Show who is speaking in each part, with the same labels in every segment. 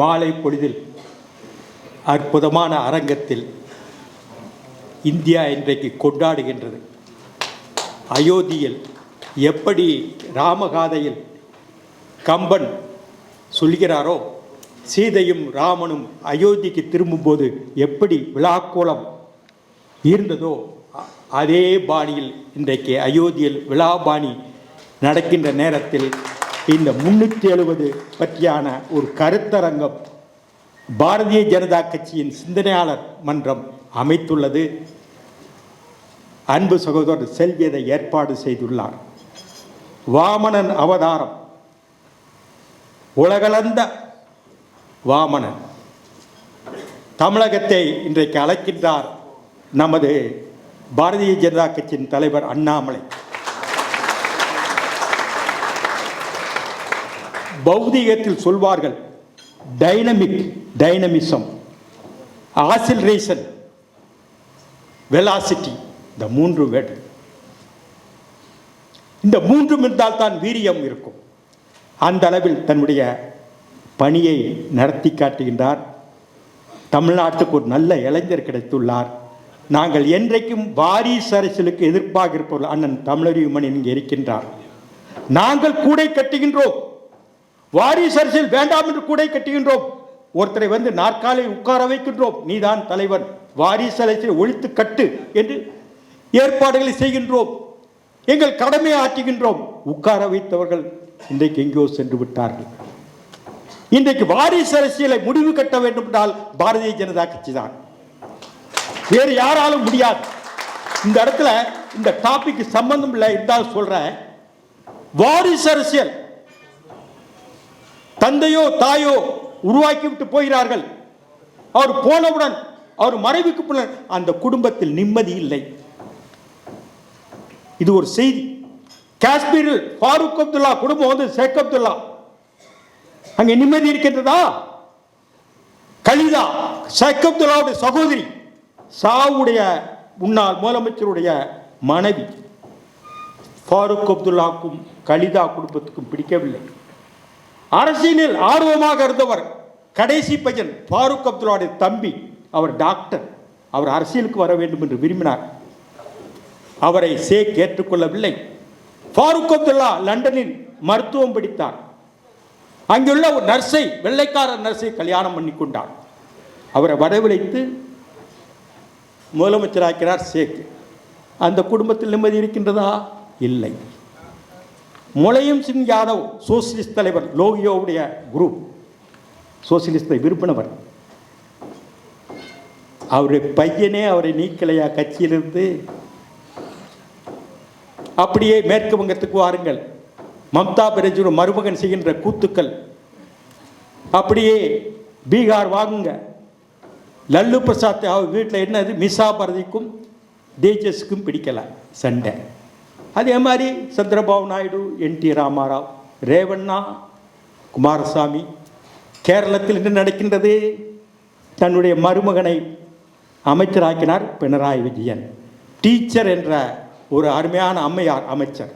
Speaker 1: மாலை பொழுதில் அற்புதமான அரங்கத்தில் இந்தியா இன்றைக்கு கொண்டாடுகின்றது. அயோத்தியில் எப்படி ராமகாதையில் கம்பன் சொல்கிறாரோ சீதையும் ராமனும் அயோத்திக்கு திரும்பும்போது எப்படி விழாக்கோலம் இருந்ததோ அதே பாணியில் இன்றைக்கு அயோத்தியில் விழாபாணி நடக்கின்ற நேரத்தில் இந்த முன்னூற்றி எழுபது பற்றியான ஒரு கருத்தரங்கம் பாரதிய ஜனதா கட்சியின் சிந்தனையாளர் மன்றம் அமைத்துள்ளது. அன்பு சகோதரர் செல்வியதை ஏற்பாடு செய்துள்ளார். வாமனன் அவதாரம். உலகளந்த வாமனன். தமிழகத்தை இன்றைக்கு அழைக்கின்றார் நமது பாரதிய ஜனதா கட்சியின் தலைவர் அண்ணாமலை. பௌதீகத்தில் சொல்வார்கள் டைனமிக் டைனமிசம் ஆசிலரேஷன் வெலாசிட்டி இந்த மூன்று வேடு இந்த மூன்றும் இருந்தால் தான் வீரியம் இருக்கும். அந்த அளவில் தன்னுடைய பணியை நடத்தி காட்டுகின்றார். தமிழ்நாட்டுக்கு ஒரு நல்ல இளைஞர் கிடைத்துள்ளார். நாங்கள் என்றைக்கும் வாரிஸ் அரசியலுக்கு எதிர்ப்பாக இருப்பவர்கள் அண்ணன் தமிழறிவுமணி இங்கே இருக்கின்றார். நாங்கள் கூடை கட்டுகின்றோம். வாரிசு அரசியல் வேண்டாம் என்று கூடை கட்டுகின்றோம். ஒருத்தரை வந்து நாற்காலை உட்கார வைக்கின்றோம். நீதான் தலைவன். வாரிசு அரசியலை ஒழித்து கட்டு என்று ஏற்பாடுகளை செய்கின்றோம். எங்கள் கடமையை ஆற்றுகின்றோம். உட்கார வைத்தவர்கள் இன்றைக்கு எங்கேயோ சென்று விட்டார்கள். இன்றைக்கு வாரிசு அரசியலை முடிவு கட்ட வேண்டும் என்றால் பாரதிய ஜனதா கட்சி தான். வேறு யாராலும் முடியாது. இந்த இடத்துல இந்த டாபிக் சம்பந்தம் இல்லை இருந்தால் சொல்றேன். வாரிசு அரசியல் தந்தையோ தாயோ உருவாக்கி விட்டு போகிறார்கள். அவர் போனவுடன் அவர் மறைவுக்கு பின்னர் அந்த குடும்பத்தில் நிம்மதி இல்லை. இது ஒரு செய்தி. காஷ்மீரில் ஃபாரூக் அப்துல்லா குடும்பம் வந்து ஷேக் அப்துல்லா. அங்கே நிம்மதி இருக்கின்றதா? கலிதா ஷேக் அப்துல்லாவுடைய சகோதரி சாவுடைய முன்னாள் முதலமைச்சருடைய மனைவி. ஃபாரூக் அப்துல்லாவுக்கும் கலிதா குடும்பத்துக்கும் பிடிக்கவில்லை. அரசியலில் ஆர்வமாக இருந்தவர் கடைசி பையன் ஃபாரூக் அப்துல்லாவுடைய தம்பி அவர் டாக்டர். அவர் அரசியலுக்கு வர வேண்டும் என்று விரும்பினார். அவரை சேக் ஏற்றுக்கொள்ளவில்லை ஃபாரூக் அப்துல்லா லண்டனில் மருத்துவம் படித்தார். அங்குள்ள ஒரு நர்ஸை வெள்ளைக்கார நர்ஸை கல்யாணம் பண்ணி கொண்டார். அவரை வரவழைத்து முதலமைச்சராக்கிறார் சேக் அந்த குடும்பத்தில் நிம்மதி இருக்கின்றதா? இல்லை. முளையும் சிங் யாதவ் சோசியலிஸ்ட் தலைவர் லோகியோவுடைய குரூப் சோசியலிஸ்டை விருப்பினவர். அவருடைய பையனே அவரை நீக்கலையா கட்சியிலிருந்து? அப்படியே மேற்கு வங்கத்துக்கு வாருங்கள். மம்தா பிரஜரும் மருமகன் செய்கின்ற கூத்துக்கள். அப்படியே பீகார் வாங்குங்க. லல்லு பிரசாத் அவர் வீட்டில் என்னது? மிசா பாரதிக்கும் தேஜஸ்க்கும் பிடிக்கல. சண்டை. அதே மாதிரி சந்திரபாபு நாயுடு என் டி ராமாராவ் ரேவண்ணா குமாரசாமி கேரளத்தில் என்ன நடக்கின்றது? தன்னுடைய மருமகனை அமைச்சராக்கினார் பினராயி விஜயன். டீச்சர் என்ற ஒரு அருமையான அம்மையார் அமைச்சர்.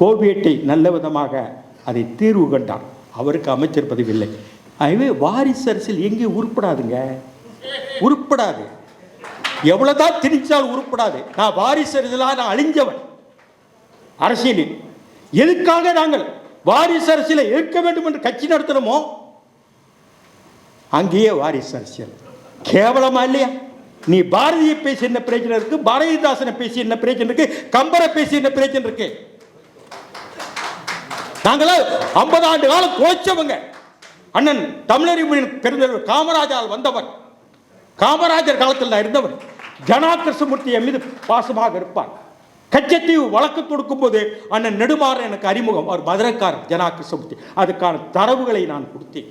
Speaker 1: கோவியட்டை நல்ல விதமாக அதை தீர்வு கண்டார். அவருக்கு அமைச்சர் பதவி இல்லை ஆகவே வாரிசு அரசியல் எங்கே உருப்படாதுங்க. உருப்படாது. எவ்வளோதான் திணிச்சால் உருப்படாது. நான் வாரிசு அரசியலாக நான் அழிஞ்சவன். அரசியலில். எதுக்காக நாங்கள் வாரிசு அரசியலை ஏற்க வேண்டும் என்று கட்சி நடத்தணுமோ அங்கேயே வாரிசு அரசியல். கேவலமா இல்லையா? நீ பாரதியை பேசி என்ன பிரச்சனை இருக்கு? பாரதிதாசனை பேசி என்ன பிரச்சனை இருக்கு? கம்பரை பேசி என்ன பிரச்சனை இருக்கு? நாங்களா ஐம்பது ஆண்டு காலம் கோச்சவங்க அண்ணன் தமிழறிவின் பெருந்தலைவர் காமராஜால் வந்தவர். காமராஜர் காலத்தில் நான் இருந்தவர். ஜனா கிருஷ்ணமூர்த்தி என் மீது பாசமாக இருப்பார். கச்சத்தீவு வழக்கு தொடுக்கும் போது அண்ணன் நெடுமாறன் எனக்கு அறிமுகம். அவர் மதுரைக்காரர் ஜனா கிருஷ்ணமூர்த்தி அதுக்கான தரவுகளை நான் கொடுத்தேன்.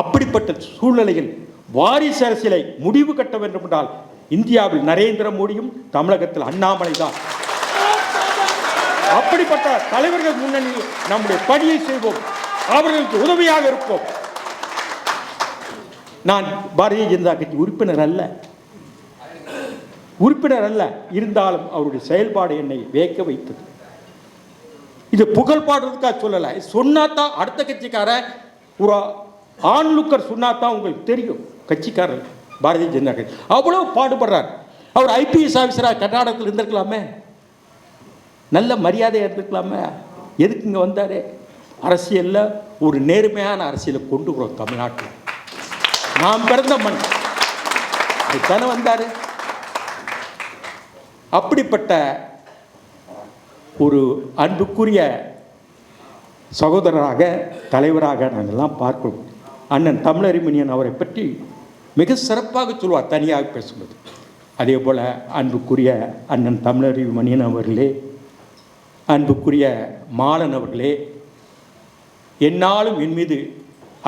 Speaker 1: அப்படிப்பட்ட சூழ்நிலையில் வாரிசு அரசியலை முடிவு கட்ட வேண்டும் என்றால் இந்தியாவில் நரேந்திர மோடியும் தமிழகத்தில் அண்ணாமலை தான். அப்படிப்பட்ட தலைவர்கள் முன்னணியில் நம்முடைய பணியை செய்வோம். அவர்களுக்கு உதவியாக இருப்போம். நான் பாரதிய ஜனதா கட்சி உறுப்பினர் அல்ல. உறுப்பினர் அல்ல இருந்தாலும் அவருடைய செயல்பாடு என்னை வேக்க வைத்தது. இது புகழ் பாடுறதுக்காக சொல்லலை. சொன்னாதான் அடுத்த கட்சிக்கார ஒரு ஆண்லுக்கர் சொன்னாதான் உங்களுக்கு தெரியும் கட்சிக்காரர் பாரதிய ஜனதா கட்சி. அவ்வளோ பாடுபடுறார். அவர் ஐபிஎஸ் ஆஃபீஸராக கர்நாடகத்தில் இருந்திருக்கலாமே? நல்ல மரியாதையாக இருந்திருக்கலாமே? எதுக்கு இங்கே வந்தார்? அரசியலில் ஒரு நேர்மையான அரசியலை கொண்டு வரோம் தமிழ்நாட்டில். நாம் பிறந்த மண். அதுதானே வந்தார்? அப்படிப்பட்ட ஒரு அன்புக்குரிய சகோதரராக தலைவராக நாங்கள்லாம் பார்க்கிறோம். அண்ணன் தமிழறிமணியன் அவரை பற்றி மிக சிறப்பாக சொல்வார் தனியாக பேசும்போது. அதே போல் அன்புக்குரிய அண்ணன் தமிழறிமணியன் அவர்களே அன்புக்குரிய மாலன் அவர்களே என்னாலும் என் மீது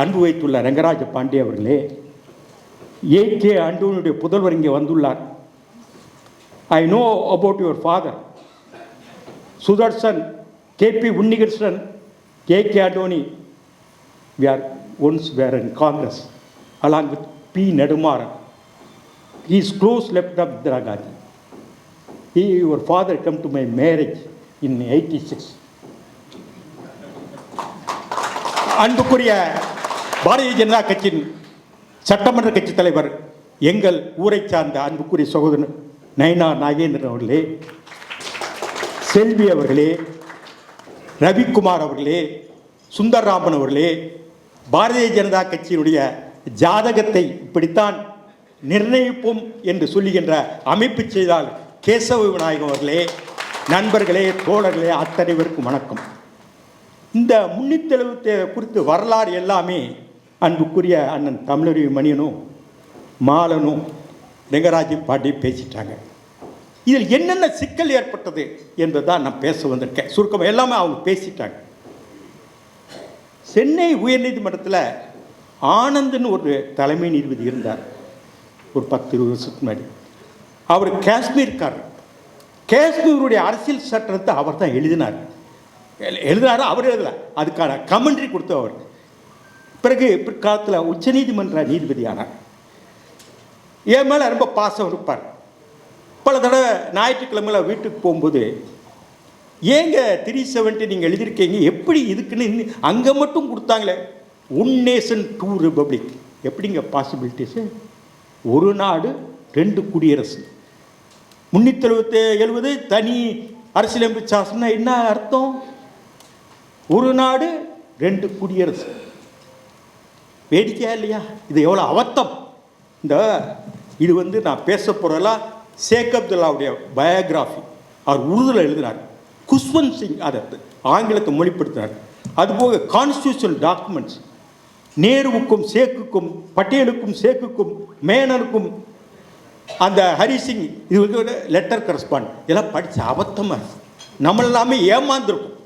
Speaker 1: அன்பு வைத்துள்ள ரங்கராஜ பாண்டே அவர்களே ஏ கே அன்புனுடைய புதல்வர் இங்கே வந்துள்ளார். I know about your father Sudarshan KP Unnikrishnan K K Antony we are once where in Congress along with P Nedumaran is close left of Indira Gandhi he your father come to my marriage in eighty six அன்புக்குரிய பாரதிய ஜனதா கட்சியின் சட்டமன்ற கட்சித் தலைவர் எங்கள் ஊரை சார்ந்த அன்புக்குரிய சகோதரன் நயனா நாகேந்திரன் அவர்களே செல்வி அவர்களே ரவிக்குமார் அவர்களே சுந்தர்ராமன் அவர்களே பாரதிய ஜனதா கட்சியினுடைய ஜாதகத்தை இப்படித்தான் நிர்ணயிப்போம் என்று சொல்லுகின்ற அமைப்பு செய்தால் கேசவ விநாயகம் அவர்களே நண்பர்களே தோழர்களே அத்தனைவருக்கும் வணக்கம். இந்த முன்னூற்றி குறித்து வரலாறு எல்லாமே அன்புக்குரிய அண்ணன் தமிழறி மணியனும் மாலனும் ரெங்கராஜி பாட்டி பேசிட்டாங்க. இதில் என்னென்ன சிக்கல் ஏற்பட்டது என்பதுதான் நான் பேச வந்திருக்கேன். சுருக்கம் எல்லாமே அவங்க பேசிட்டாங்க. சென்னை உயர்நீதிமன்றத்தில் ஆனந்த்னு ஒரு தலைமை நீதிபதி இருந்தார். ஒரு பத்து இருபது வருஷத்துக்கு முன்னாடி. அவர் காஷ்மீர்காரர் காஷ்மீருடைய அரசியல் சட்டத்தை அவர் தான் எழுதினார். எழுதினாரா? எழுதினாரு அவர் எழுதல. அதுக்கான கமெண்ட்ரி கொடுத்தவர். பிறகு பிற்காலத்தில் உச்சநீதிமன்ற நீதிபதி ஆனார் என் மேலே ரொம்ப பாசம் இருப்பார். பல தடவை ஞாயிற்றுக்கிழமையில் வீட்டுக்கு போகும்போது ஏங்க த்ரீ செவன்ட்டி நீங்கள் எழுதியிருக்கீங்க? எப்படி இதுக்குன்னு அங்கே மட்டும் கொடுத்தாங்களே? ஒன் நேஷன் டூ ரிபப்ளிக் எப்படிங்க பாசிபிலிட்டிஸு ஒரு நாடு ரெண்டு குடியரசு. முன்னூற்றி எழுபத்தி எழுபது தனி அரசியலமைப்பு சாசனா என்ன அர்த்தம்? ஒரு நாடு ரெண்டு குடியரசு. வேடிக்கையா இல்லையா? இது எவ்வளோ அவத்தம் இந்த இது வந்து நான் பேச போகிறதெல்லாம் ஷேக் அப்துல்லாவுடைய பயோகிராஃபி. அவர் உறுதலை எழுதினார். குஷ்வந்த் சிங் அதை ஆங்கிலத்தை மொழிப்படுத்தினார். அதுபோக கான்ஸ்டியூஷன் டாக்குமெண்ட்ஸ் நேருவுக்கும் சேக்குக்கும் பட்டேலுக்கும் சேக்குக்கும் மேனனுக்கும் அந்த ஹரிசிங் இது வந்து லெட்டர் கரஸ்பாண்ட் இதெல்லாம் படித்த அபத்தமாக இருக்கு. நம்ம எல்லாமே ஏமாந்துருக்கும்.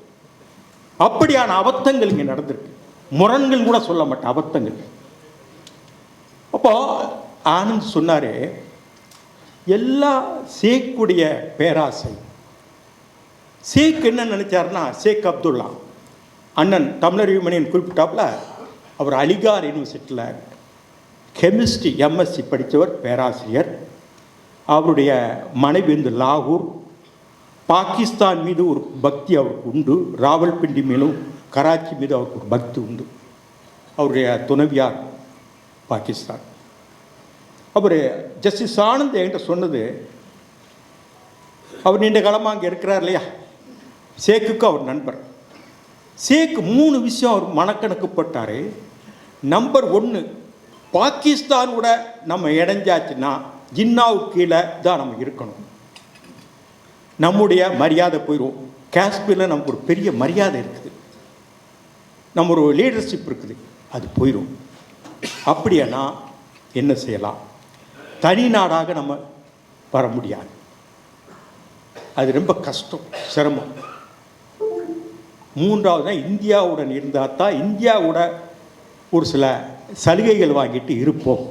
Speaker 1: அப்படியான அபத்தங்கள் இங்கே நடந்திருக்கு. முரண்கள் கூட சொல்ல மாட்டேன் அபத்தங்கள். அப்போது ஆனந்த் சொன்னார் எல்லா சேக்குடைய பேராசை. சேக் என்ன நினைச்சாருன்னா சேக் அப்துல்லா. அண்ணன் தமிழறிவுமணியன் குறிப்பிட்டாப்புல அவர் அலிகார் யூனிவர்சிட்டியில் கெமிஸ்ட்ரி எம்எஸ்சி படித்தவர் பேராசிரியர். அவருடைய மனைவி வந்து லாகூர். பாகிஸ்தான் மீது ஒரு பக்தி அவருக்கு உண்டு. ராவல்பிண்டி மீதும் கராச்சி மீது அவருக்கு ஒரு பக்தி உண்டு. அவருடைய துணைவியார் பாகிஸ்தான். அவர் ஜஸ்டிஸ் ஆனந்த் என்கிட்ட சொன்னது அவர் நீண்ட காலமாக அங்கே இருக்கிறார் இல்லையா? சேக்குக்கு அவர் நண்பர். சேக்கு மூணு விஷயம் அவர் மனக்கணக்கு போட்டார் நம்பர் ஒன்று பாகிஸ்தானோட நம்ம இணைஞ்சாச்சுன்னா ஜின்னாவுக்கு கீழே தான் நம்ம இருக்கணும். நம்முடைய மரியாதை போயிடும் காஷ்மீரில் நமக்கு ஒரு பெரிய மரியாதை இருக்குது. நம்ம ஒரு லீடர்ஷிப் இருக்குது. அது போயிடும் அப்படியானா என்ன செய்யலாம்? தனி நாடாக நம்ம வர முடியாது. அது ரொம்ப கஷ்டம் சிரமம். மூன்றாவது தான் இந்தியாவுடன் இருந்தால் தான் இந்தியாவோட ஒரு சில சலுகைகள் வாங்கிட்டு இருப்போம்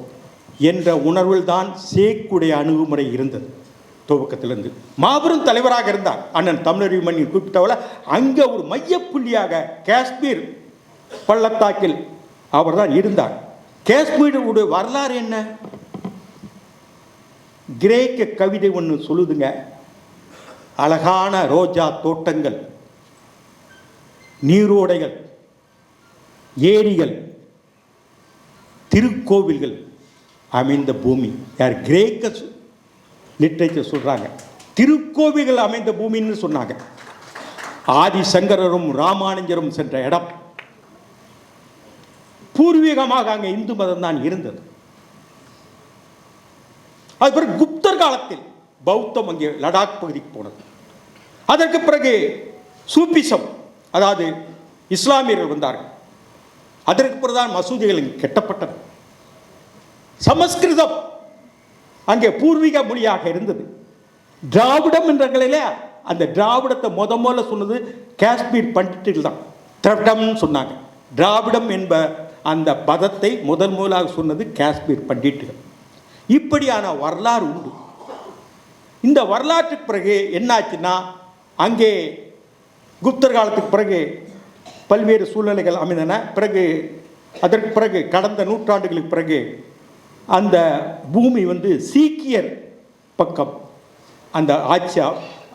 Speaker 1: என்ற உணர்வில் தான் சேக்குடைய அணுகுமுறை இருந்தது. துவக்கத்திலிருந்து மாபெரும் தலைவராக இருந்தார். அண்ணன் தமிழறிமணி குறிப்பிட்டவள அங்கே ஒரு மையப்புள்ளியாக காஷ்மீர் பள்ளத்தாக்கில் அவர் தான் இருந்தார். காஷ்மீருடைய வரலாறு என்ன? கிரேக்க கவிதை ஒன்று சொல்லுதுங்க. அழகான ரோஜா தோட்டங்கள் நீரோடைகள் ஏரிகள் திருக்கோவில்கள் அமைந்த பூமி. யார்? கிரேக்க லிட்ரேச்சர் சொல்கிறாங்க திருக்கோவில்கள் அமைந்த பூமின்னு சொன்னாங்க. ஆதிசங்கரரும் ராமானுஜரும் சென்ற இடம். பூர்வீகமாக அங்கே இந்து மதம் தான் இருந்தது. அது பிறகு குப்தர் காலத்தில் பௌத்தம் அங்கே லடாக் பகுதிக்கு போனது. அதற்கு பிறகு சூப்பிசம் அதாவது இஸ்லாமியர்கள் வந்தார்கள். அதற்கு பிறகுதான் மசூதிகள் இங்கு கெட்டப்பட்டது. சமஸ்கிருதம் அங்கே பூர்வீக மொழியாக இருந்தது. திராவிடம் என்றங்களே அந்த திராவிடத்தை முத முதல்ல சொன்னது காஷ்மீர் பண்டிட்டுகள் தான். திராவிடம்னு சொன்னாங்க. திராவிடம் என்ப அந்த பதத்தை முதல் முதலாக சொன்னது காஷ்மீர் பண்டிட்டுகள். இப்படியான வரலாறு உண்டு. இந்த வரலாற்றுக்கு பிறகு என்னாச்சுன்னா அங்கே குப்தர் காலத்துக்கு பிறகு பல்வேறு சூழ்நிலைகள் அமைந்தன. பிறகு அதற்கு பிறகு கடந்த நூற்றாண்டுகளுக்கு பிறகு அந்த பூமி வந்து சீக்கியர் பக்கம் அந்த ஆட்சி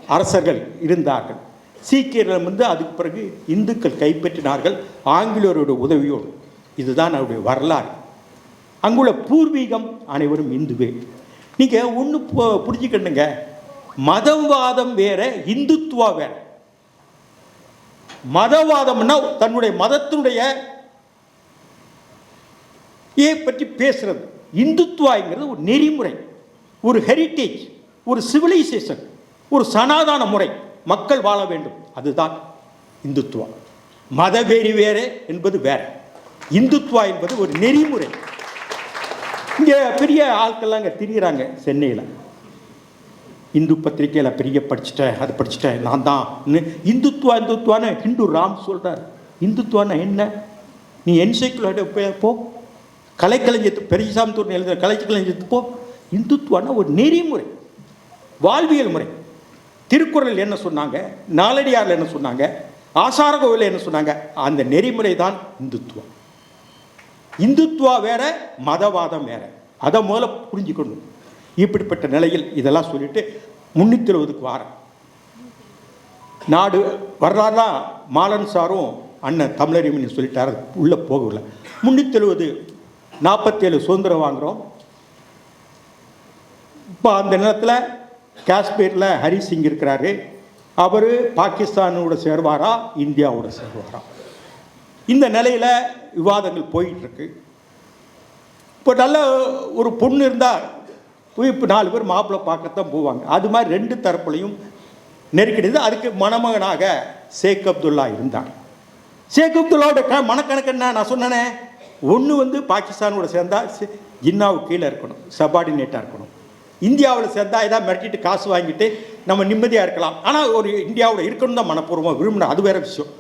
Speaker 1: அரசர்கள் இருந்தார்கள். சீக்கியர்கள் வந்து அதுக்கு பிறகு இந்துக்கள் கைப்பற்றினார்கள். ஆங்கிலேயரோட உதவியோடு. இதுதான் அவருடைய வரலாறு. அங்குள்ள பூர்வீகம் அனைவரும் இந்துவே. நீங்கள் ஒன்று புரிஞ்சுக்கணுங்க. மதவாதம் வேற இந்துத்துவா வேற. மதவாதம்னா தன்னுடைய மதத்தினுடைய பற்றி பேசுறது. இந்துத்துவாங்கிறது ஒரு நெறிமுறை ஒரு ஹெரிட்டேஜ் ஒரு சிவிலைசேஷன் ஒரு சனாதான முறை. மக்கள் வாழ வேண்டும். அதுதான் இந்துத்துவா. மதவெறி வேறு என்பது வேற. இந்துத்துவா என்பது ஒரு நெறிமுறை. இங்கே பெரிய ஆட்கள்லாம் இங்கே திரியிறாங்க சென்னையில். இந்து பத்திரிக்கையில் பெரிய படிச்சுட்டேன் அதை படிச்சுட்டேன் நான் தான். இந்துத்துவா இந்துத்துவான்னு ஹிந்து ராம் சொல்கிறார் இந்துத்துவானா என்ன? நீ என்சைக்கிளோட போ கலைக்கலைஞத்து பெரியசாமத்தூர் எழுதுகிற கலைக்கலைஞத்து போ. இந்துத்துவானா ஒரு நெறிமுறை வாழ்வியல் முறை. திருக்குறள் என்ன சொன்னாங்க? நாலடியாரில் என்ன சொன்னாங்க? ஆசார கோவிலில் என்ன சொன்னாங்க? அந்த நெறிமுறை தான் இந்துத்துவம். இந்துத்துவா வேற மதவாதம் வேற. அதை முதல்ல புரிஞ்சுக்கணும். இப்படிப்பட்ட நிலையில் இதெல்லாம் சொல்லிட்டு முன்னூற்றி எழுபதுக்கு வாரேன். நாடு வரலாறுலாம் மாலன் சாரும் அண்ணன் தமிழறிமணி சொல்லிட்டார் உள்ளே போகவில்லை. முன்னூற்றி எழுபது நாற்பத்தேழு சுதந்திரம் வாங்குகிறோம் இப்போ அந்த நேரத்தில் காஷ்மீரில் ஹரி சிங் இருக்கிறாரு. அவர் பாகிஸ்தானோட சேர்வாரா இந்தியாவோட சேர்வாரா? இந்த நிலையில் விவாதங்கள் போயிட்டுருக்கு. இப்போ நல்ல ஒரு பொண்ணு இருந்தால் போய் இப்போ நாலு பேர் மாப்பிள்ளை பார்க்கத்தான் போவாங்க. அது மாதிரி ரெண்டு தரப்புலையும் நெருக்கடிது அதுக்கு மணமகனாக ஷேக் அப்துல்லா இருந்தாங்க ஷேக் அப்துல்லாவோட க மனக்கணக்கு என்ன? நான் சொன்னேனே. ஒன்று வந்து பாகிஸ்தானோட சேர்ந்தால் ஜின்னாவுக்கு கீழே இருக்கணும். சபார்டினேட்டாக இருக்கணும். இந்தியாவில் சேர்ந்தால் ஏதாவது மிரட்டிட்டு காசு வாங்கிட்டு நம்ம நிம்மதியாக இருக்கலாம். ஆனால் ஒரு இந்தியாவோட இருக்கணும் தான் மனப்பூர்வமாக விரும்பினோம் அது வேறு விஷயம்.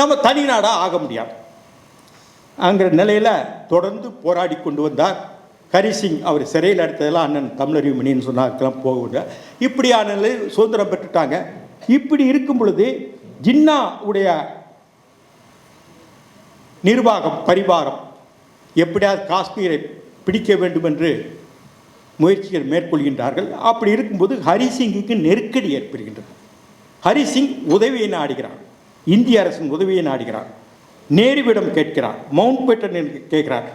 Speaker 1: நம்ம தனி நாடாக ஆக முடியாது. அங்கிற நிலையில் தொடர்ந்து போராடி கொண்டு வந்தார். ஹரிசிங் அவர் சிறையில் எடுத்ததெல்லாம் அண்ணன் தமிழறிவுமணின்னு மணின்னு சொன்னாருக்கெல்லாம் போக விட இப்படியான நிலை சுதந்திரம் பெற்றுட்டாங்க. இப்படி இருக்கும் பொழுது ஜின்னா உடைய நிர்வாகம் பரிவாரம் எப்படியாவது காஷ்மீரை பிடிக்க வேண்டும் என்று முயற்சிகள் மேற்கொள்கின்றார்கள். அப்படி இருக்கும்போது ஹரிசிங்குக்கு நெருக்கடி ஏற்படுகின்றது. ஹரிசிங் உதவியை நாடுகிறார் இந்திய அரசின் உதவியை நாடுகிறார் நேருவிடம் கேட்கிறார். மவுண்ட் பேட்டன் கேட்கிறார்.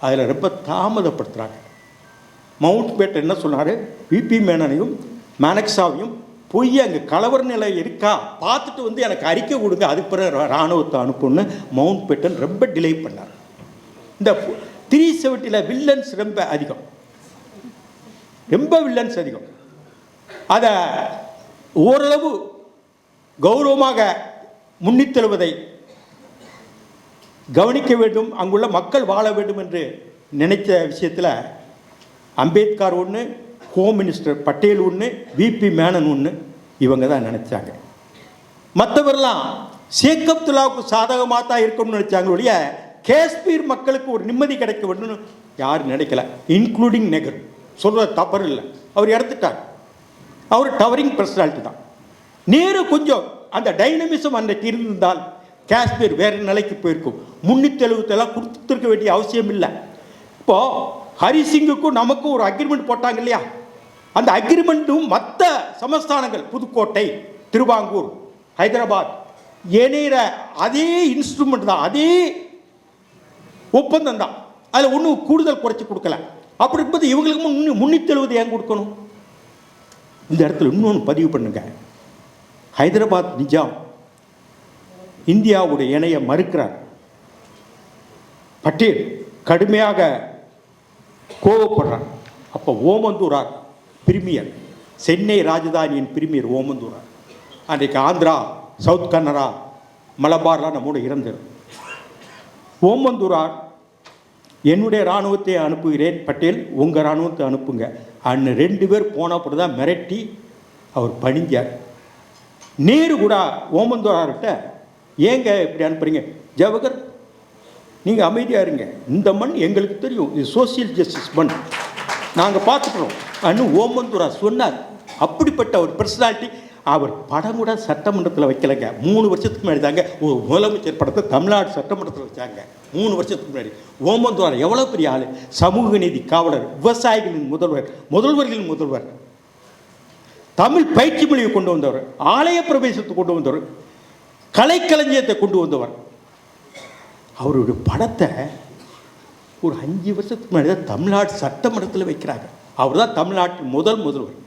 Speaker 1: அதில் ரொம்ப தாமதப்படுத்துகிறாங்க மவுண்ட் பேட்டன் என்ன சொன்னார்? விபி மேனனையும் மேனக்ஸாவையும் போய் அங்கே கலவர நிலை இருக்கா? பார்த்துட்டு வந்து எனக்கு அறிக்கை கொடுங்க. அதுக்கு பிறகு இராணுவத்தை அனுப்புன்னு மவுண்ட் பேட்டன் ரொம்ப டிலே பண்ணார். இந்த த்ரீ செவன்ட்டியில் வில்லன்ஸ் ரொம்ப அதிகம். ரொம்ப வில்லன்ஸ் அதிகம். அதை ஓரளவு கௌரவமாக முன்னித்தெழுவதை கவனிக்க வேண்டும் அங்குள்ள மக்கள் வாழ வேண்டும் என்று நினைத்த விஷயத்தில் அம்பேத்கர் ஒன்று ஹோம் மினிஸ்டர் பட்டேல் ஒன்று விபி மேனன் ஒன்று இவங்க தான் நினச்சாங்க. மற்றவரெல்லாம் ஷேக் சாதகமாக தான் இருக்கணும்னு நினச்சாங்க ஒழிய காஷ்மீர் மக்களுக்கு ஒரு நிம்மதி கிடைக்க வேண்டும்னு யாரும் நினைக்கல இன்க்ளூடிங் நெகர் சொல்கிற தவறு இல்லை. அவர் இறந்துட்டார். அவர் டவரிங் பர்சனாலிட்டி தான். நேரு கொஞ்சம் அந்த டைனமிசம் அன்றைக்கு இருந்திருந்தால் காஷ்மீர் வேறு நிலைக்கு போயிருக்கும். முன்னூற்றி எழுபத்தெல்லாம் கொடுத்துருக்க வேண்டிய அவசியம் இல்லை. இப்போது ஹரிசிங்குக்கும் நமக்கும் ஒரு அக்ரிமெண்ட் போட்டாங்க இல்லையா? அந்த அக்ரிமெண்ட்டும் மற்ற சமஸ்தானங்கள் புதுக்கோட்டை திருவாங்கூர் ஹைதராபாத் இணையிற அதே இன்ஸ்ட்ருமெண்ட் தான் அதே ஒப்பந்தம் தான். அதில் ஒன்றும் கூடுதல் குறைச்சி கொடுக்கல. அப்படி இருக்கும்போது இவங்களுக்கு முன்னூற்றி எழுபது ஏன் கொடுக்கணும்? இந்த இடத்துல இன்னொன்று பதிவு பண்ணுங்க. ஹைதராபாத் நிஜாம் இந்தியாவுடைய இணைய மறுக்கிறார். பட்டேல் கடுமையாக கோவப்படுறார். அப்போ ஓமந்தூரார் பிரிமியர் சென்னை ராஜதானியின் பிரிமியர் ஓமந்தூரார். அன்றைக்கு ஆந்திரா சவுத் கன்னடா மலபார்லாம் நம்மோடு இருந்தது ஓமந்தூரார் என்னுடைய இராணுவத்தை அனுப்புகிறேன் பட்டேல் உங்கள் இராணுவத்தை அனுப்புங்க. அன்னு ரெண்டு பேர் போனப்படி தான் மிரட்டி அவர் பணிஞ்சார். நேரு கூட ஓமந்தூரார்கிட்ட ஏங்க இப்படி அனுப்புகிறீங்க ஜவகர் நீங்கள் அமைதியாக இருங்க. இந்த மண் எங்களுக்கு தெரியும். இது சோசியல் ஜஸ்டிஸ் மண். நாங்கள் பார்த்துக்குறோம். அன்னு ஓமந்தூரா சொன்னார். அப்படிப்பட்ட ஒரு பர்சனாலிட்டி அவர் படம் கூட சட்டமன்றத்தில் வைக்கலைங்க. மூணு வருஷத்துக்கு முன்னாடி தாங்க. ஒரு முதலமைச்சர் படத்தை தமிழ்நாடு சட்டமன்றத்தில் வச்சாங்க. மூணு வருஷத்துக்கு முன்னாடி. ஓமந்தூரா எவ்வளோ பெரிய ஆள்? சமூக நீதி காவலர் விவசாயிகளின் முதல்வர் முதல்வர்களின் முதல்வர். தமிழ் பயிற்சி மொழியை கொண்டு வந்தவர் ஆலய பிரவேசத்தை கொண்டு வந்தவர். கலைக்களஞ்சியத்தை கொண்டு வந்தவர். அவருடைய படத்தை ஒரு அஞ்சு வருஷத்துக்கு முன்னாடி தான் தமிழ்நாடு சட்டமன்றத்தில் வைக்கிறாங்க. அவர் தான் தமிழ்நாட்டின் முதல் முதல்வர்.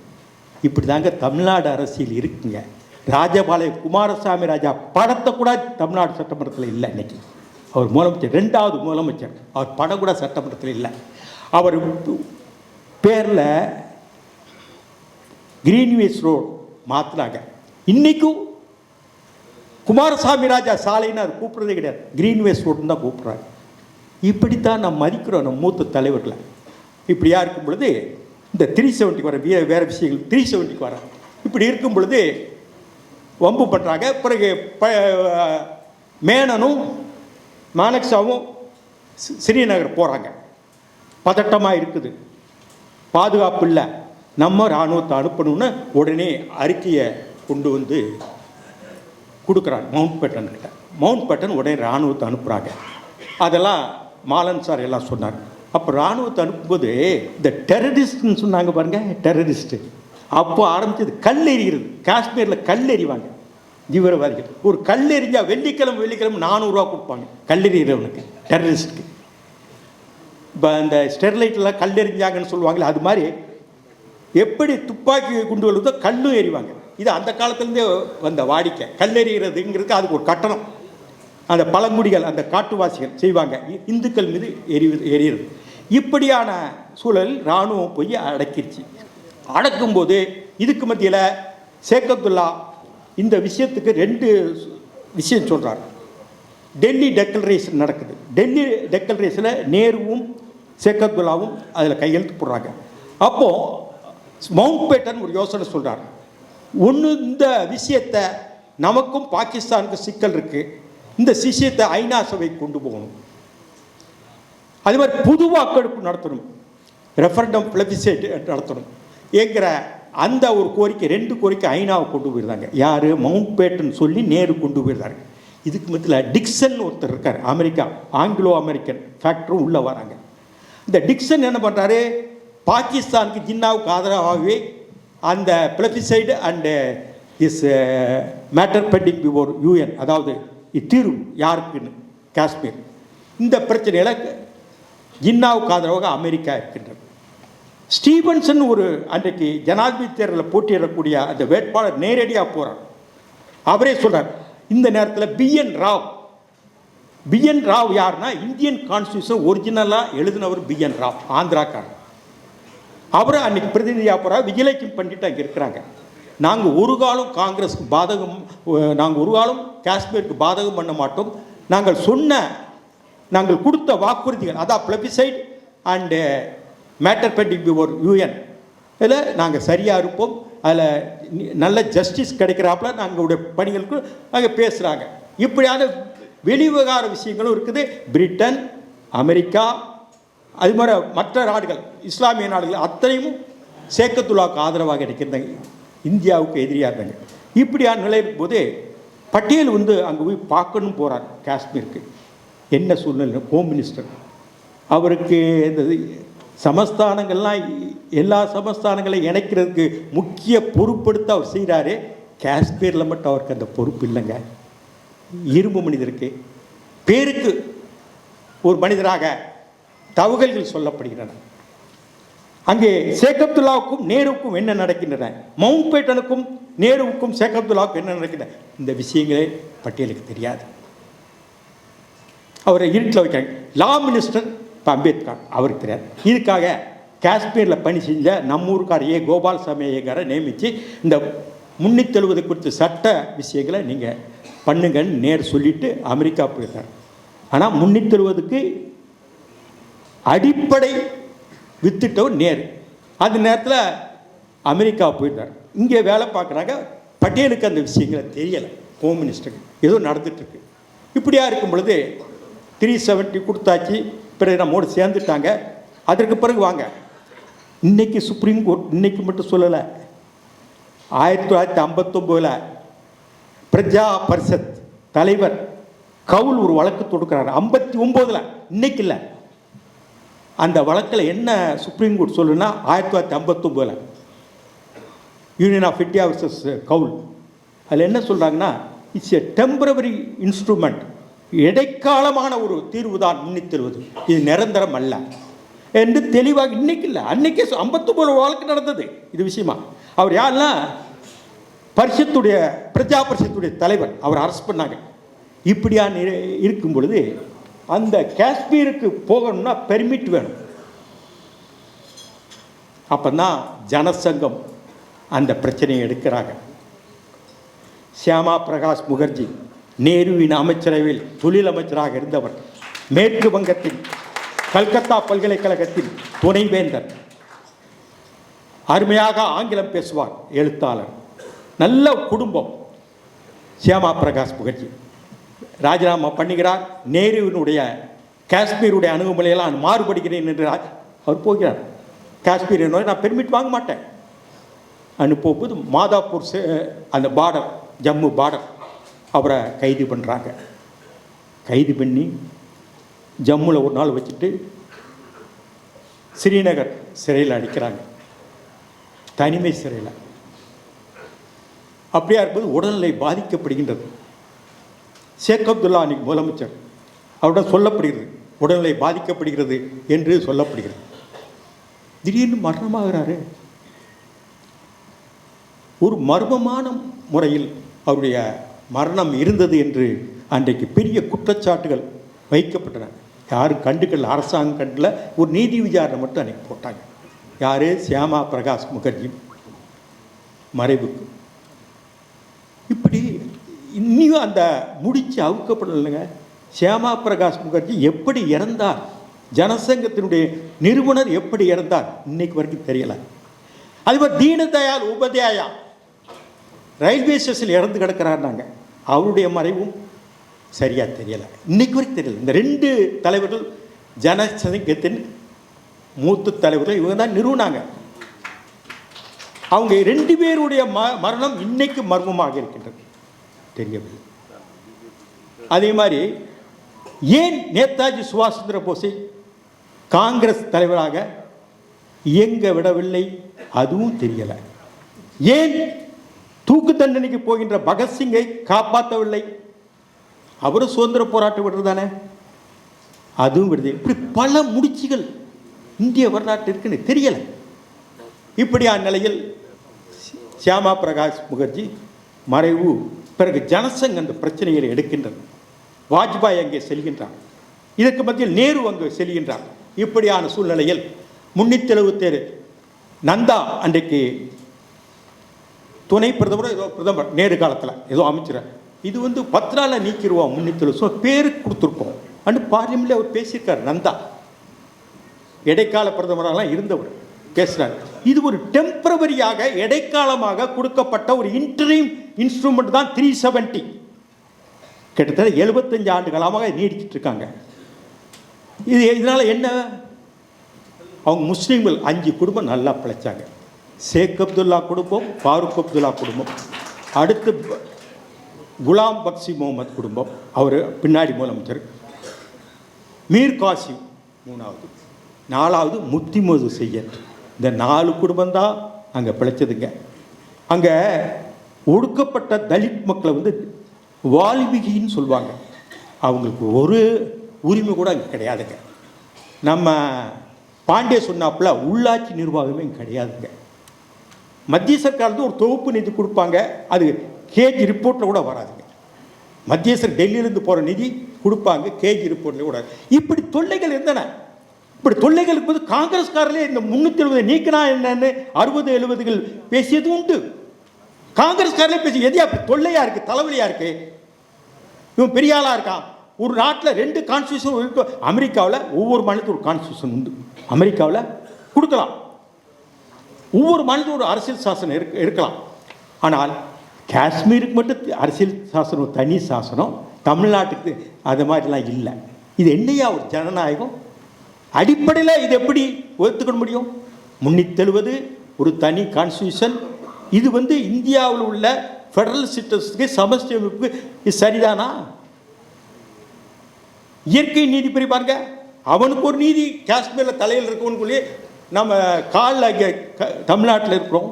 Speaker 1: இப்படி தாங்க தமிழ்நாடு அரசியல் இருக்குங்க. ராஜபாளைய குமாரசாமி ராஜா படத்தை கூட தமிழ்நாடு சட்டமன்றத்தில் இல்லை இன்னைக்கு. அவர் முதலமைச்சர் ரெண்டாவது முதலமைச்சர். அவர் படம் கூட சட்டமன்றத்தில் இல்லை. அவர் பேரில் கிரீன்வேஸ் ரோடு மாற்றினாங்க இன்றைக்கும் குமாரசாமி ராஜா சாலைன்னு கூப்பிட்றதே கிடையாது. கிரீன்வேஸ் ரோடுன்னு தான் கூப்பிட்றாங்க இப்படித்தான் நம்ம மதிக்கிறோம் நம்ம மூத்த தலைவர்களை. இப்படியா இருக்கும் பொழுது இந்த த்ரீ செவன்ட்டிக்கு வர வே வேறு விஷயங்கள் த்ரீ செவன்ட்டிக்கு வர. இப்படி இருக்கும் பொழுது வம்பு பண்ணுறாங்க பிறகு ப மேனனும் மானக்ஷாவும் ஸ்ரீநகர் போகிறாங்க பதட்டமாக இருக்குது. பாதுகாப்பு இல்லை. நம்ம இராணுவத்தை அனுப்பணும்னு உடனே அறிக்கையை கொண்டு வந்து கொடுக்குறாங்க மவுண்ட் பேட்டன் கிட்ட. மவுண்ட் பேட்டன் உடனே இராணுவத்தை அனுப்புகிறாங்க அதெல்லாம் மாலன் சார் எல்லாம் சொன்னார். அப்போ இராணுவத்தை அனுப்பும்போது இந்த டெரரிஸ்ட்னு சொன்னாங்க பாருங்கள் டெரரிஸ்ட்டு அப்போ ஆரம்பித்தது கல் எறிகிறது. காஷ்மீரில் கல் எறிவாங்க. தீவிரவாதிகள். ஒரு கல் எறிஞ்சா வெள்ளிக்கிழமை வெள்ளிக்கிழமை நானூறுரூவா கொடுப்பாங்க. கல் எறிகிறவனுக்கு டெரரிஸ்ட்டுக்கு இப்போ இந்த ஸ்டெர்லைட்லாம் கல் எறிஞ்சாங்கன்னு சொல்லுவாங்களே அது மாதிரி எப்படி துப்பாக்கி குண்டு வருதோ கல்லும் எறிவாங்க. இது அந்த காலத்துலேருந்தே வந்த வாடிக்கை. கல் அதுக்கு ஒரு கட்டணம். அந்த பழங்குடிகள் அந்த காட்டுவாசிகள் செய்வாங்க. இந்துக்கள் மீது எரிவது எரியுறது. இப்படியான சூழல் இராணுவம் போய் அடக்கிருச்சு. அடக்கும்போது இதுக்கு மத்தியில் சேக்கத்துல்லா இந்த விஷயத்துக்கு ரெண்டு விஷயம் சொல்கிறார் டெல்லி டெக்ளரேஷன் நடக்குது. டெல்லி டெக்ளரேஷனில் நேருவும் சேக்கத்துல்லாவும் அதில் கையெழுத்து போடுறாங்க. அப்போது மவுண்ட் பேட்டன் ஒரு யோசனை சொல்கிறார் ஒன்று இந்த விஷயத்தை நமக்கும் பாகிஸ்தானுக்கும் சிக்கல் இருக்குது இந்த விஷயத்தை ஐநா சபை கொண்டு போகணும். அது மாதிரி புது வாக்கெடுப்பு நடத்தணும். ரெஃபரண்டம் பிளபிசேட் நடத்தணும். என்கிற அந்த ஒரு கோரிக்கை ரெண்டு கோரிக்கை ஐநாவை கொண்டு போயிருந்தாங்க. யார்? மவுண்ட் பேட்டன் சொல்லி நேரு கொண்டு போயிருந்தாங்க இதுக்கு மத்தியில் டிக்சன் ஒருத்தர் இருக்கார் அமெரிக்கா ஆங்கிலோ அமெரிக்கன் ஃபேக்டரும் உள்ளே வராங்க. இந்த டிக்சன் என்ன பண்ணுறாரு பாகிஸ்தானுக்கு ஜின்னாவுக்கு ஆதரவாகவே அந்த plebiscite and is matter pending before UN அதாவது தீர்வு யாருக்குன்னு? காஷ்மீர். இந்த பிரச்சனையில் ஜின்னாவுக்கு ஆதரவாக அமெரிக்கா இருக்கின்றது. ஸ்டீவன்சன் ஒரு அன்றைக்கு ஜனாதிபதி தேர்தலில் போட்டியிடக்கூடிய அந்த வேட்பாளர் நேரடியாக போகிறார் அவரே சொல்கிறார் இந்த நேரத்தில் பிஎன் ராவ் பிஎன் ராவ் யாருன்னா இந்தியன் கான்ஸ்டியூஷன் ஒரிஜினலாக எழுதினவர் பிஎன் ராவ் ஆந்திராக்காரர். அவரை அன்னைக்கு பிரதிநிதியாக போகிறார் விஜயலட்சுமி பண்டிட் அங்கே இருக்கிறாங்க. நாங்கள் ஒரு காலம் காங்கிரஸுக்கு பாதகம் நாங்கள் ஒரு காலம் காஷ்மீருக்கு பாதகம் பண்ண மாட்டோம். நாங்கள் சொன்ன நாங்கள் கொடுத்த வாக்குறுதிகள் அதான் plebiscite and matter pending before UN இதில் நாங்கள் சரியாக இருப்போம். அதில் நல்ல ஜஸ்டிஸ் கிடைக்கிறாப்புல நாங்களுடைய பணிகளுக்கு அங்கே பேசுகிறாங்க இப்படியான வெளிவிவகார விஷயங்களும் இருக்குது. பிரிட்டன் அமெரிக்கா அது மாதிரி மற்ற நாடுகள் இஸ்லாமிய நாடுகள் அத்தனையும் சேக்கத்துல்லாவுக்கு ஆதரவாக இருக்கிறாங்க இந்தியாவுக்கு எதிரியாக இருந்தாங்க இப்படியான நிலை போது பட்டேல் வந்து அங்கே போய் பார்க்கணும் போகிறார் காஷ்மீருக்கு. என்ன சூழ்நிலை? ஹோம் மினிஸ்டர் அவருக்கு இந்த சமஸ்தானங்கள்லாம் எல்லா சமஸ்தானங்களையும் இணைக்கிறதுக்கு முக்கிய பொறுப்படுத்த அவர் செய்கிறாரு காஷ்மீரில் மட்டும் அவருக்கு அந்த பொறுப்பு இல்லைங்க. இரும்பு மனிதருக்கு. பேருக்கு ஒரு மனிதராக தவுகல்கள் சொல்லப்படுகின்றன. அங்கே ஷேக் அப்துல்லாவுக்கும் நேருவுக்கும் என்ன நடக்கின்றன? மவுண்ட் பேட்டனுக்கும் நேருவுக்கும் ஷேக் அப்துல்லாவுக்கும் என்ன நடக்கின்றன? இந்த விஷயங்களே பட்டியலுக்கு தெரியாது. அவரை இருட்டில் வைக்கிறாங்க. லா மினிஸ்டர் இப்போ அம்பேத்கர் அவருக்கு தெரியாது. இதுக்காக காஷ்மீரில் பணி செஞ்ச நம்ம ஊருக்கார் ஏ. கோபாலசாமி ஐயங்காரை நியமித்து இந்த முன்னூற்றி எழுபது குறித்த சட்ட விஷயங்களை நீங்கள் பண்ணுங்கன்னு நேர் சொல்லிட்டு அமெரிக்கா போயிருக்காங்க ஆனால் முன்னூற்றி எழுபதுக்கு அடிப்படை வித்துட்டவர் நேரு. அந்த நேரத்தில் அமெரிக்கா போயிட்டார். இங்கே வேலை பார்க்குறாங்க. பட்டேலுக்கு அந்த விஷயங்களை தெரியலை. ஹோம் மினிஸ்டருக்கு ஏதோ நடந்துட்டுருக்கு இப்படியா இருக்கும் பொழுது த்ரீ செவன்ட்டி கொடுத்தாச்சு. பிறகு நம்மோடு சேர்ந்துட்டாங்க. அதற்கு பிறகு வாங்க. இன்னைக்கு சுப்ரீம் கோர்ட் இன்னைக்கு மட்டும் சொல்லலை. ஆயிரத்தி தொள்ளாயிரத்தி ஐம்பத்தொம்போதில் பிரஜா பரிஷத் தலைவர் கவுல் ஒரு வழக்கு தொடுக்கிறார். ஐம்பத்தி ஒம்போதில். இன்னைக்கு இல்லை. அந்த வழக்கில் என்ன சுப்ரீம் கோர்ட் சொல்லுன்னா ஆயிரத்தி தொள்ளாயிரத்தி ஐம்பத்தொம்போதில். Union of India versus Kaul அதில் என்ன சொல்கிறாங்கன்னா இட்ஸ் எ டெம்பரவரி இன்ஸ்ட்ருமெண்ட் இடைக்காலமான ஒரு தீர்வு தான் முன்னித்தருவது இது நிரந்தரம் அல்ல. என்று தெளிவாக இன்னைக்கு இல்லை. அன்னைக்கே ஐம்பத்தொம்போது வழக்கு நடந்தது. இது விஷயமா. அவர் யாருன்னா பரிஷத்துடைய பிரஜா பரிஷத்துடைய தலைவர். அவர் அரெஸ்ட் பண்ணாங்க. இப்படியா இருக்கும் பொழுது அந்த காஷ்மீருக்கு போகணும்னா பெர்மிட் வேணும். அப்பதான் ஜனசங்கம் அந்த பிரச்சனையை எடுக்கிறாங்க. சியாமா பிரகாஷ் முகர்ஜி நேருவின் அமைச்சரவையில் தொழில் அமைச்சராக இருந்தவர் மேற்கு வங்கத்தின் கல்கத்தா பல்கலைக்கழகத்தின் துணைவேந்தர். அருமையாக ஆங்கிலம் பேசுவார் எழுத்தாளர். நல்ல குடும்பம் சியாமா பிரகாஷ் முகர்ஜி. ராஜினாமா பண்ணுகிறார் நேருவினுடைய காஷ்மீருடைய அணுகுமுறையெல்லாம் நான் மாறுபடுகிறேன் என்று அவர் போகிறார். காஷ்மீர் நோய் நான் பெர்மிட் வாங்க மாட்டேன். அனுப்பும்போது மாதாப்பூர் சே- அந்த பார்டர் ஜம்மு பார்டர் அவரை கைது பண்ணுறாங்க கைது பண்ணி ஜம்முவில் ஒரு நாள் வச்சுட்டு ஸ்ரீநகர் சிறையில் அடிக்கிறாங்க. தனிமை சிறையில். அப்படியா இருப்பது உடல்நிலை பாதிக்கப்படுகின்றது. ஷேக் அப்துல்லா அன்னைக்கு முதலமைச்சர். அவரிடம் சொல்லப்படுகிறது உடல்நிலை பாதிக்கப்படுகிறது என்று சொல்லப்படுகிறது. திடீர்னு மரணமாகிறாரு. ஒரு மர்மமான முறையில் அவருடைய மரணம் இருந்தது என்று அன்றைக்கு பெரிய குற்றச்சாட்டுகள் வைக்கப்பட்டன. யாரும் கண்டுக்கல அரசாங்கம் கண்டில் ஒரு நீதி விசாரணை மட்டும் அன்றைக்கி போட்டாங்க. யார்? சியாமா பிரகாஷ் முகர்ஜி. மறைவுக்கு. இப்படி இன்னியும் அந்த முடிச்சு அவுக்கப்படலைங்க சியாமா பிரகாஷ் முகர்ஜி எப்படி இறந்தார்? ஜனசங்கத்தினுடைய நிறுவனர் எப்படி இறந்தார்? இன்னைக்கு வரைக்கும் தெரியலை. அது மாதிரி தீனதயாள் உபத்யாயா ரயில்வே ஸ்டேஷனில் இறந்து கிடக்கிறாருனாங்க அவருடைய மறைவும் சரியாக தெரியலை. இன்னைக்கு வரைக்கும் தெரியல. இந்த ரெண்டு தலைவர்கள் ஜனசங்கத்தின் மூத்த தலைவர்கள் இவங்க தான் நிறுவனாங்க. அவங்க ரெண்டு பேருடைய ம மரணம் இன்னைக்கு மர்மமாக இருக்கின்றது. தெரியவில்லை அதே மாதிரி ஏன் நேதாஜி சுபாஷ் சந்திர போஸை காங்கிரஸ் தலைவராக இயங்க விடவில்லை அதுவும் தெரியலை ஏன் தூக்கு தண்டனைக்கு போகின்ற பகத்சிங்கை காப்பாற்றவில்லை அவரும் சுதந்திர போராட்டம் விடுறது தானே அதுவும் விடுது இப்படி பல முடிச்சுகள் இந்திய வரலாற்று இருக்குன்னு தெரியலை இப்படியான நிலையில் சியாமா பிரகாஷ் முகர்ஜி மறைவு பிறகு ஜனசங் அந்த பிரச்சனைகளை எடுக்கின்றது. வாஜ்பாய் அங்கே செல்கின்றார். இதற்கு மத்தியில் நேரு அங்கே செல்கின்றார். இப்படியான சூழ்நிலையில் முன்னூற்றி நந்தா அன்றைக்கு துணை பிரதமர் ஏதோ பிரதமர் நேரு காலத்தில் ஏதோ அமைச்சர். இது வந்து பத்து நாளில் நீக்கிடுவோம் முன்னூற்றி பேர் பேருக்கு கொடுத்துருப்போம். அண்டு பார்லிமெண்ட்ல அவர் பேசியிருக்கார் நந்தா. இடைக்கால பிரதமரெல்லாம் இருந்தவர் பேசுகிறார் இது ஒரு டெம்பரவரியாக இடைக்காலமாக கொடுக்கப்பட்ட ஒரு இன்டரீம் இன்ஸ்ட்ருமெண்ட் தான் த்ரீ செவன்ட்டி கிட்டத்தட்ட எழுபத்தஞ்சு ஆண்டு காலமாக நீடிச்சிட்டு இருக்காங்க இது இதனால் என்ன? அவங்க முஸ்லீம்கள் அஞ்சு குடும்பம் நல்லா பிழைச்சாங்க. ஷேக் அப்துல்லா குடும்பம் ஃபாரூக் அப்துல்லா குடும்பம். அடுத்து குலாம் பக்சி முகமது குடும்பம் அவர் பின்னாடி முதலமைச்சர். மீர் காசிம் மூணாவது. நாலாவது முத்திமது செய்யன் இந்த நாலு குடும்பம்தான் அங்கே பிழைச்சதுங்க. அங்கே ஒடுக்கப்பட்ட தலித் மக்களை வந்து வால்மீகின்னு சொல்லுவாங்க. அவங்களுக்கு ஒரு உரிமை கூட அங்கே கிடையாதுங்க. நம்ம பாண்டிய சொன்னாப்புல உள்ளாட்சி நிர்வாகமே இங்கே கிடையாதுங்க. மத்திய சர்க்கார் ஒரு தொகுப்பு நிதி கொடுப்பாங்க. அது கேஜி ரிப்போர்ட்டில் கூட வராதுங்க. மத்திய சர் டெல்லியிலேருந்து போகிற நிதி கொடுப்பாங்க கேஜி ரிப்போர்ட்டில் கூட. இப்படி தொல்லைகள் இருந்தன. இப்படி தொல்லைகளுக்கு போது காங்கிரஸ்காரர்களே இந்த முன்னூற்றி எழுபது நீக்கினா என்னன்னு அறுபது எழுபதுகள் பேசியது உண்டு. காங்கிரஸ்காரர்களே பேசி எதையா தொல்லையா இருக்கு தலைவலியா இருக்கு? இவன் பெரிய ஆளா இருக்கான். ஒரு நாட்டில் ரெண்டு கான்ஸ்டியூஷன் அமெரிக்காவில் ஒவ்வொரு மாநிலத்துக்கும் ஒரு கான்ஸ்டியூஷன் உண்டு. அமெரிக்காவில் கொடுக்கலாம். ஒவ்வொரு மாநிலத்துக்கும் ஒரு அரசியல் சாசனம் இருக்க இருக்கலாம். ஆனால் காஷ்மீருக்கு மட்டும் அரசியல் சாசனம் தனி சாசனம் தமிழ்நாட்டுக்கு அது மாதிரிலாம் இல்லை. இது என்னையா ஒரு ஜனநாயகம்? அடிப்படையில் இது எப்படி ஒத்துக்க முடியும்? முன்னித்தெழுவது ஒரு தனி கான்ஸ்டியூஷன் இது வந்து இந்தியாவில் உள்ள ஃபெடரல் சிஸ்டத்துக்கு சமஸ்டி அமைப்புக்கு இது சரிதானா? இயற்கை நீதிபதி பாருங்க. அவனுக்கு ஒரு நீதி காஷ்மீரில் தலையில் இருக்கவனுக்குள்ளே நம்ம காலில் க தமிழ்நாட்டில் இருக்கிறோம்.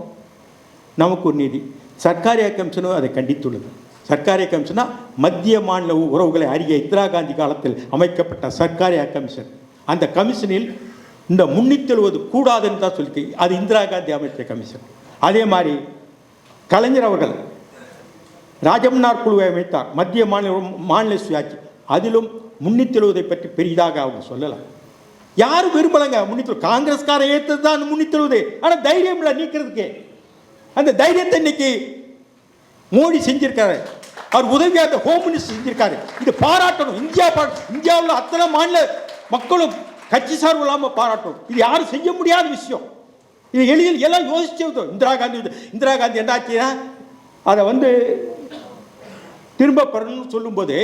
Speaker 1: நமக்கு ஒரு நீதி. சர்க்காரிய கமிஷனும் அதை கண்டித்துள்ளது. சர்க்காரிய கமிஷனா மத்திய மாநில உறவுகளை அறிய இந்திரா காந்தி காலத்தில் அமைக்கப்பட்ட சர்க்காரிய கமிஷன் அந்த கமிஷனில் இந்த முன்னித்தெழுவது கூடாதுன்னு தான் சொல்லி அது இந்திரா காந்தி அமைச்ச கமிஷன். அதே மாதிரி கலைஞர் அவர்கள் ராஜமன்னார் குழுவை அமைத்தார் மத்திய மாநில மாநில சுயாட்சி. அதிலும் முன்னித்தெழுவதை பற்றி பெரிதாக அவங்க சொல்லலாம் யாரும் விரும்பலைங்க முன்னித்தெழு காங்கிரஸ்கார ஏற்றது தான் முன்னித்தெழுவது ஆனால் தைரியம் இல்லை நீக்கிறதுக்கு. அந்த தைரியத்தை இன்னைக்கு மோடி செஞ்சிருக்காரு. அவர் உதவியாக ஹோம் மினிஸ்டர் செஞ்சிருக்காரு. இது பாராட்டணும். இந்தியா இந்தியாவில் அத்தனை மாநில மக்களும் கட்சி சார்பு இல்லாமல் பாராட்டும். இது யாரும் செய்ய முடியாத விஷயம். இது எளிதில் எல்லாம் யோசிச்சு இந்திரா காந்தி இந்திரா காந்தி என்னாச்சுன்னா அதை வந்து திரும்ப பெறணும்னு சொல்லும்போது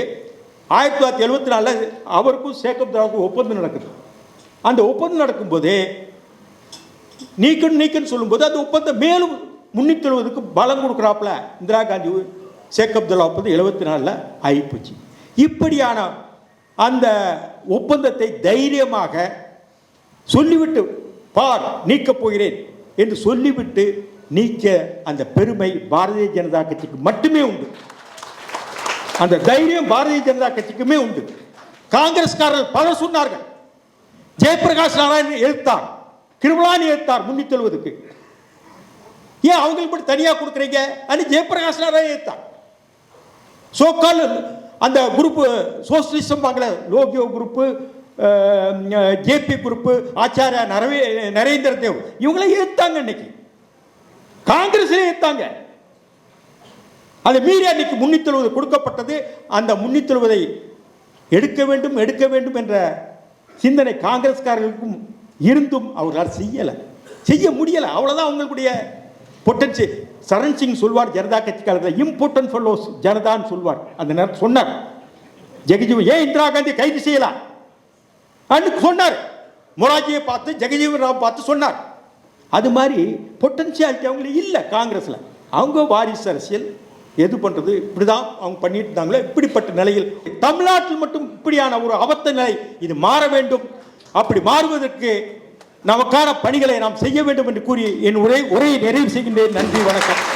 Speaker 1: ஆயிரத்தி தொள்ளாயிரத்தி எழுபத்தி நாலில் அவருக்கும் சேகப் தாவுக்கும் ஒப்பந்தம் நடக்குது. அந்த ஒப்பந்தம் நடக்கும்போது நீக்கணும் நீக்கன்னு சொல்லும்போது அந்த ஒப்பந்தம் மேலும் முன்னித்தெழுவதுக்கு பலம் கொடுக்குறாப்புல இந்திரா காந்தி ஷேக் அப்துல்லா ஒப்பந்தம் எழுபத்தி நாலில் ஆகிப்போச்சு. இப்படியான அந்த ஒப்பந்தத்தை தைரியமாக சொல்லிவிட்டு பார் நீக்கப் போகிறேன் என்று சொல்லிவிட்டு நீக்க அந்த பெருமை பாரதிய ஜனதா கட்சிக்கு மட்டுமே உண்டு. அந்த தைரியம் பாரதிய ஜனதா கட்சிக்குமே உண்டு. காங்கிரஸ்காரர்கள் பலர் சொன்னார்கள் ஜெயபிரகாஷ் நாராயணன் எழுத்தார் கிருமலானி எழுத்தார் முன்னித்தெழுவதுக்கு ஏன் அவங்களுக்கு மட்டும் தனியாக கொடுக்குறீங்க? அது ஜெயபிரகாஷ் நாராயணன் எழுத்தார். சோக்கால் அந்த குரூப்பு சோசியலிசம் பார்க்கல Lohia group JP group Acharya நரவே Narendra Dev இவங்கள ஏத்தாங்க இன்னைக்கு. காங்கிரஸே ஏத்தாங்க. அது மீறி அன்னைக்கு முன்னித்தழுவது கொடுக்கப்பட்டது. அந்த முன்னித்தெழுவதை எடுக்க வேண்டும் எடுக்க வேண்டும் என்ற சிந்தனை காங்கிரஸ்காரர்களுக்கும் இருந்தும் அவர்களால் செய்யலை. செய்ய முடியலை. அவ்வளோதான் அவங்களுடைய பொட்டன்சி சரண் சிங் சொல்வார் ஜனதா கட்சிக்காரர்கள் காலத்தில் இம்பார்ட்டன்ட் ஃபெல்லோஸ் ஜனதான்னு சொல்வார். அந்த நேரம் சொன்னார். ஜெகஜீவன் ஏன் இந்திரா காந்தி கைது செய்யலாம் அன்னைக்கு சொன்னார். மொராஜியை பார்த்து ஜெகஜீவன் ராவ் பார்த்து சொன்னார். அது மாதிரி பொட்டன்சியாலிட்டி அவங்களுக்கு இல்லை காங்கிரஸில். அவங்க வாரிசு அரசியல் எது பண்ணுறது இப்படி தான் அவங்க பண்ணிட்டு இருந்தாங்களோ இப்படிப்பட்ட நிலையில் தமிழ்நாட்டில் மட்டும் இப்படியான ஒரு அபத்த நிலை இது மாற வேண்டும். அப்படி மாறுவதற்கு நமக்கான பணிகளை நாம் செய்ய வேண்டும் என்று கூறி என் உரை உரையை நிறைவு செய்கின்றேன். நன்றி வணக்கம்.